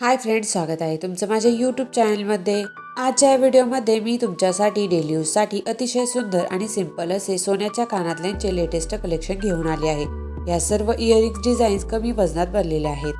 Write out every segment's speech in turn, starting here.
Hi friends स्वागत आहे तुमचं माझ्या यूट्यूब चॅनलमध्ये आजच्या या व्हिडिओमध्ये मी तुमच्यासाठी डेली यूजसाठी अतिशय सुंदर आणि सिंपल असे सोन्याच्या कानातल्यांचे लेटेस्ट कलेक्शन घेऊन आले आहे. या सर्व इयरिंग्स डिझाईन्स कमी वजनात भरलेल्या आहेत.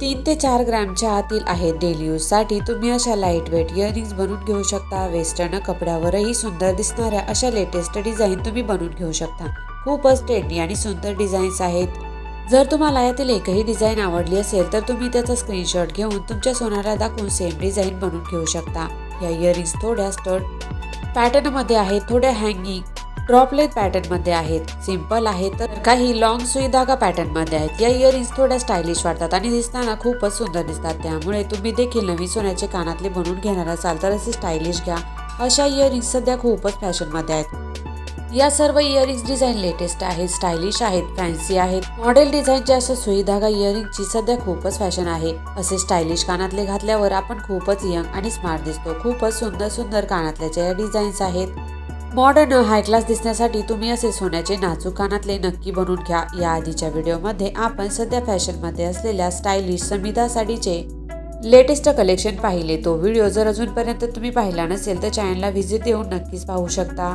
तीन ते चार ग्रॅमच्या आतील आहेत डेली यूजसाठी तुम्ही अशा लाइट वेट इयरिंग्स बनवून घेऊ शकता. वेस्टर्न कपड्यावरही सुंदर दिसणाऱ्या अशा लेटेस्ट डिझाईन तुम्ही बनवून घेऊ शकता. खूपच ट्रेंडी आणि सुंदर डिझाईन्स आहेत. जर तुम्हाला यातील एकही डिझाईन आवडली असेल तर तुम्ही त्याचा स्क्रीनशॉट घेऊन तुमच्या सोनाला दाखवून सेम डिझाईन बनवून घेऊ शकता. या इयरिंग्स थोड्या स्टड पॅटर्नमध्ये आहेत थोड्या हँगिंग ड्रॉपलेट पॅटर्नमध्ये आहेत. सिंपल आहेत तर काही लॉंग सुई धागा पॅटर्नमध्ये आहेत. या इयरिंग्स थोड्या स्टायलिश वाटतात आणि दिसताना खूपच सुंदर दिसतात. त्यामुळे तुम्ही देखील नवीन सोन्याचे कानातले बनवून घेणार असाल तर असे स्टायलिश घ्या. अशा इयरिंग्स सध्या खूपच फॅशनमध्ये आहेत. या सर्व इयरिंग्स डिझाईन लेटेस्ट आहेत स्टायलिश आहेत फॅन्सी आहेत. मॉडेल डिझाईनच्या अशा सुई धागा इयरिंगची सध्या खूपच फॅशन आहे. असे स्टायलिश कानातले घातल्यावर आपण खूपच यंग आणि स्मार्ट दिसतो. खूपच सुंदर सुंदर कानातल्याच्या या डिझाईन्स आहेत. मॉडर्न हाय क्लास दिसण्यासाठी तुम्ही असे सोन्याचे नाजूक कानातले नक्की बनवून घ्या. या आधीच्या व्हिडिओमध्ये आपण सध्या फॅशनमध्ये असलेल्या स्टायलिश समिधा साडीचे लेटेस्ट कलेक्शन पाहिले. तो व्हिडिओ जर अजूनपर्यंत तुम्ही पाहिला नसेल तर चॅनलला व्हिजिट देऊन नक्कीच पाहू शकता.